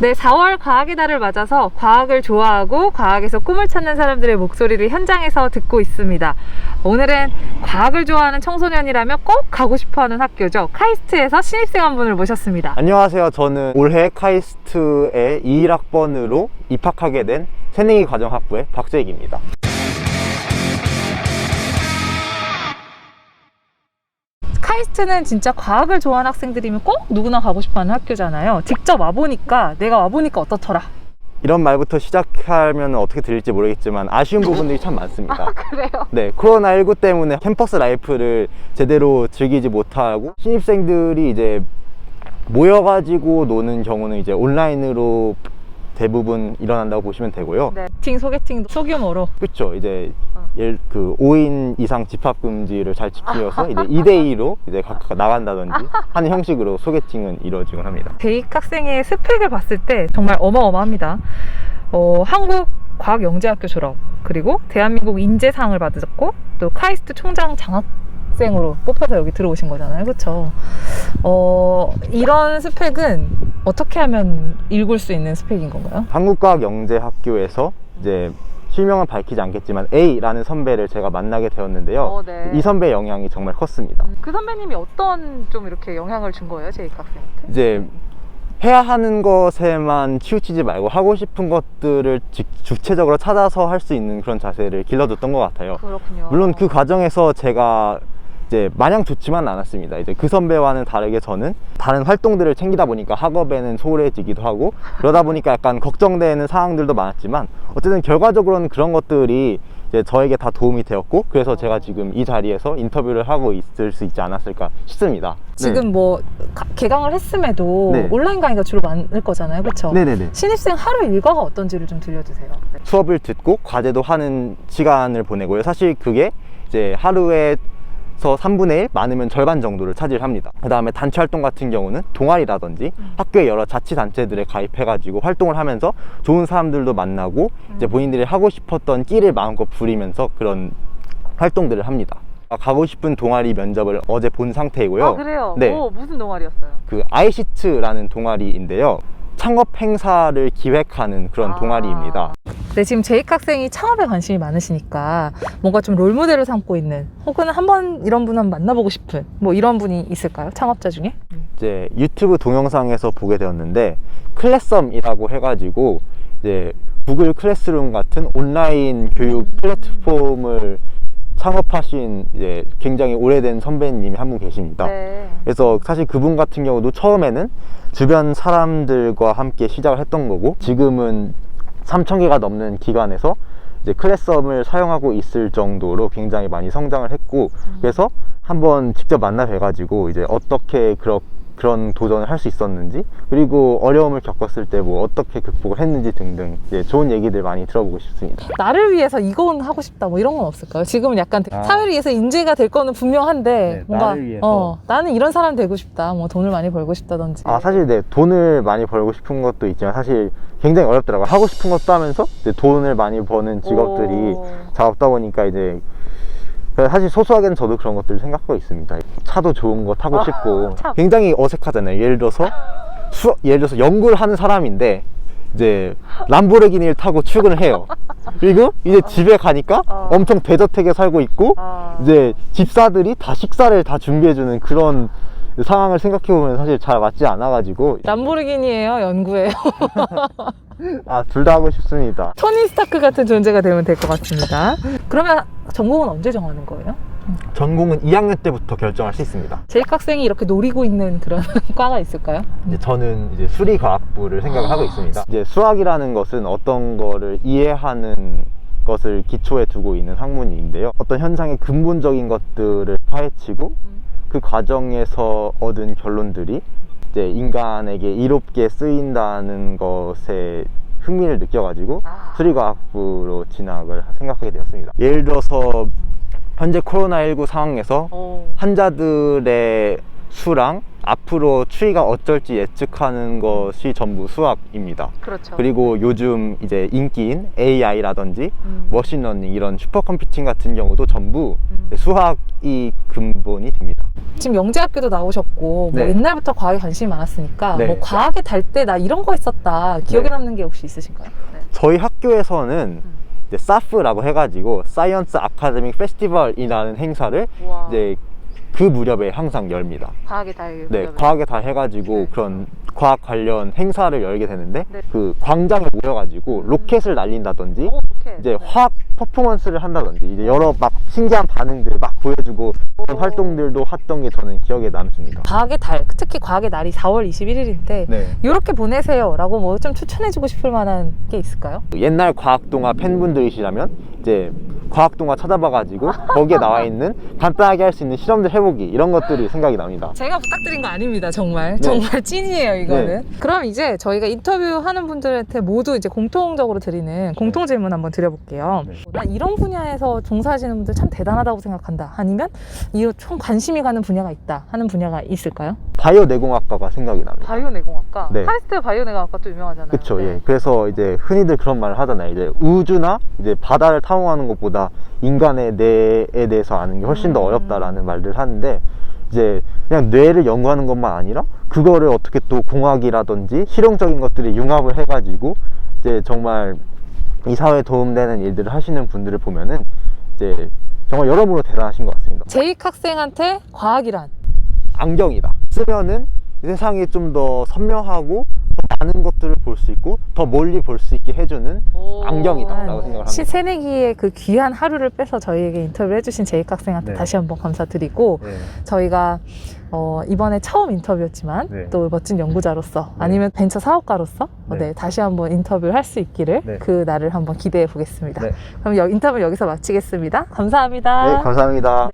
네, 4월 과학의 달을 맞아서 과학을 좋아하고 과학에서 꿈을 찾는 사람들의 목소리를 현장에서 듣고 있습니다. 오늘은 과학을 좋아하는 청소년이라면 꼭 가고 싶어 하는 학교죠. 카이스트에서 신입생 한 분을 모셨습니다. 안녕하세요. 저는 올해 카이스트에 21학번으로 입학하게 된 새내기 과정학부의 박재익입니다. 카이스트는 진짜 과학을 좋아하는 학생들이면 꼭 누구나 가고 싶어 하는 학교잖아요. 직접 와보니까, 내가 와보니까 어떻더라? 이런 말부터 시작하면 어떻게 들릴지 모르겠지만 아쉬운 부분들이 참 많습니다. 그래요? 네, 코로나19 때문에 캠퍼스 라이프를 제대로 즐기지 못하고 신입생들이 이제 모여가지고 노는 경우는 이제 온라인으로 대부분 일어난다고 보시면 되고요. 네. 소개팅, 소개팅도 소규모로. 그렇죠. 이제 어. 예, 그 5인 이상 집합 금지를 잘 지키면서 이제 2대 2로 이제 각각 나간다든지 하는 형식으로 소개팅은 이루어지곤 합니다. 대입 학생의 스펙을 봤을 때 정말 어마어마합니다. 어, 한국 과학영재학교 졸업, 그리고 대한민국 인재상을 받으셨고, 또 카이스트 총장 장학 생으로 뽑혀서 여기 들어오신 거잖아요. 그렇죠? 어, 이런 스펙은 어떻게 하면 읽을 수 있는 스펙인 건가요? 한국과학영재학교에서 이제 실명은 밝히지 않겠지만 A라는 선배를 제가 만나게 되었는데요. 어, 네. 이 선배의 영향이 정말 컸습니다. 그 선배님이 어떤 좀 이렇게 영향을 준 거예요, 제입 학생한테? 이제 해야 하는 것에만 치우치지 말고 하고 싶은 것들을 직- 주체적으로 찾아서 할 수 있는 그런 자세를 길러줬던 것 같아요. 그렇군요. 물론 그 과정에서 제가 이제 마냥 좋지만 않았습니다. 이제 그 선배와는 다르게 저는 다른 활동들을 챙기다 보니까 학업에는 소홀해지기도 하고 그러다 보니까 약간 걱정되는 상황들도 많았지만 어쨌든 결과적으로는 그런 것들이 이제 저에게 다 도움이 되었고 그래서 제가 지금 이 자리에서 인터뷰를 하고 있을 수 있지 않았을까 싶습니다. 지금 뭐 가- 개강을 했음에도 네. 온라인 강의가 주로 많을 거잖아요, 그렇죠? 네. 네네네. 신입생 하루 일과가 어떤지를 좀 들려주세요. 수업을 듣고 과제도 하는 시간을 보내고요. 사실 그게 이제 하루에 서 3분의 1 많으면 절반 정도를 차지합니다. 그 다음에 단체 활동 같은 경우는 동아리라든지 학교의 여러 자치단체들에 가입해 가지고 활동을 하면서 좋은 사람들도 만나고 이제 본인들이 하고 싶었던 끼를 마음껏 부리면서 그런 활동들을 합니다. 아, 가고 싶은 동아리 면접을 어제 본 상태이고요. 아 그래요? 네. 오, 무슨 동아리였어요? 그 아이시트라는 동아리인데요. 창업 행사를 기획하는 그런 아. 동아리입니다. 네, 지금 제익 학생이 창업에 관심이 많으시니까 뭔가 좀 롤모델을 삼고 있는 혹은 한번 이런 분 한번 만나보고 싶은 뭐 이런 분이 있을까요? 창업자 중에? 이제 유튜브 동영상에서 보게 되었는데 클래썸이라고 해가지고 이제 구글 클래스룸 같은 온라인 교육 플랫폼을 창업하신 이제 굉장히 오래된 선배님이 한 분 계십니다. 네. 그래서 사실 그분 같은 경우도 처음에는 주변 사람들과 함께 시작을 했던 거고 지금은 3천 개가 넘는 기관에서 이제 클래썸을 사용하고 있을 정도로 굉장히 많이 성장을 했고 그래서 한번 직접 만나 뵈가지고 이제 어떻게 그런 그런 도전을 할 수 있었는지 그리고 어려움을 겪었을 때 뭐 어떻게 극복을 했는지 등등 이제 좋은 얘기들 많이 들어보고 싶습니다. 나를 위해서 이건 하고 싶다 뭐 이런 건 없을까요? 지금은 약간 아. 사회를 위해서 인재가 될 거는 분명한데 네, 뭔가 나를 위해서. 어, 나는 이런 사람 되고 싶다. 뭐 돈을 많이 벌고 싶다든지. 아 사실 네 돈을 많이 벌고 싶은 것도 있지만 사실 굉장히 어렵더라고요. 하고 싶은 것도 하면서 이제 돈을 많이 버는 직업들이 오. 잘 없다 보니까 이제 사실 소소하게는 저도 그런 것들을 생각하고 있습니다. 차도 좋은 거 타고 아, 싶고 참. 굉장히 어색하잖아요. 예를 들어서 수, 예를 들어서 연구를 하는 사람인데 이제 람보르기니를 타고 출근을 해요. 그리고 이제 집에 가니까 어. 엄청 대저택에 살고 있고 아. 이제 집사들이 다 식사를 다 준비해주는 그런 상황을 생각해 보면 사실 잘 맞지 않아가지고 람보르기니예요, 연구예요. 아 둘 다 하고 싶습니다. 토니 스타크 같은 존재가 되면 될 것 같습니다. 그러면 전공은 언제 정하는 거예요? 전공은 2학년 때부터 결정할 수 있습니다. 제익 학생이 이렇게 노리고 있는 그런 과가 있을까요? 이제 저는 이제 수리과학부를 생각을 하고 있습니다. 이제 수학이라는 것은 어떤 거를 이해하는 것을 기초에 두고 있는 학문인데요. 어떤 현상의 근본적인 것들을 파헤치고 그 과정에서 얻은 결론들이 이제 인간에게 이롭게 쓰인다는 것에 흥미를 느껴가지고 아. 수리과학부로 진학을 생각하게 되었습니다. 예를 들어서 현재 코로나19 상황에서 오. 환자들의 수랑 앞으로 추이가 어쩔지 예측하는 것이 전부 수학입니다. 그렇죠. 그리고 요즘 이제 인기인 AI라든지 음. 머신러닝 이런 슈퍼컴퓨팅 같은 경우도 전부 음. 수학이 근본이 됩니다. 지금 영재학교도 나오셨고 뭐 네. 옛날부터 과학에 관심이 많았으니까 네. 뭐 과학에 달 때 나 이런 거 했었다 기억에 네. 남는 게 혹시 있으신가요? 네. 저희 학교에서는 음. 이제 사프라고 해가지고 사이언스 아카데믹 페스티벌이라는 행사를 우와. 이제 그 무렵에 항상 열니다. 과학의 달 네, 과학에 다 해가지고 네. 그런 과학 관련 행사를 열게 되는데 네. 그 광장에 모여가지고 로켓을 날린다든지 오, 오케이. 이제 네. 화학 퍼포먼스를 한다든지 이제 여러 막 신기한 반응들 막 보여주고 그런 오. 활동들도 했던 게 저는 기억에 남습니다. 과학의 달 특히 과학의 날이 4월 21일인데 네. 이렇게 보내세요라고 뭐 좀 추천해주고 싶을 만한 게 있을까요? 옛날 과학 동화 팬분들이시라면 이제 과학 동화 찾아봐가지고 거기에 나와 있는 간단하게 할 수 있는 실험들 해보기 이런 것들이 생각이 납니다. 제가 부탁드린 거 아닙니다, 정말. 네. 정말 찐이에요, 이거는. 그럼 이제 저희가 인터뷰하는 분들한테 모두 이제 공통적으로 드리는 공통 질문 한번 드려볼게요. 네. 난 이런 분야에서 종사하시는 분들 참 대단하다고 생각한다. 아니면 이거 좀 관심이 가는 분야가 있다 하는 분야가 있을까요? 바이오 내공학과가 생각이 납니다. 바이오 내공학과. 네. 카이스트 바이오 내공학과 또 유명하잖아요. 그쵸, 네. 예. 그래서 이제 흔히들 그런 말을 하잖아요. 이제 우주나 이제 바다를 탐험하는 것보다 인간의 뇌에 대해서 아는 게 훨씬 더 음. 어렵다라는 말을 하는데 이제 그냥 뇌를 연구하는 것만 아니라 그거를 어떻게 또 공학이라든지 실용적인 것들이 융합을 해가지고 이제 정말 이 사회에 도움되는 일들을 하시는 분들을 보면은 이제 정말 여러모로 대단하신 것 같습니다. 재익 학생한테 과학이란 안경이다. 쓰면은 이 세상이 좀 더 선명하고 더 많은 것들을 볼 수 있고 더 멀리 볼 수 있게 해주는 안경이다라고 생각을 합니다. 새내기의 그 귀한 하루를 빼서 저희에게 인터뷰를 해주신 재익 학생한테 네. 다시 한번 감사드리고 네. 저희가 어, 이번에 처음 인터뷰였지만 네. 또 멋진 연구자로서 네. 아니면 벤처 사업가로서 어, 네. 네, 다시 한번 인터뷰를 할 수 있기를 네. 그 날을 한번 기대해 보겠습니다. 네. 그럼 여- 인터뷰 여기서 마치겠습니다. 감사합니다. 네, 감사합니다.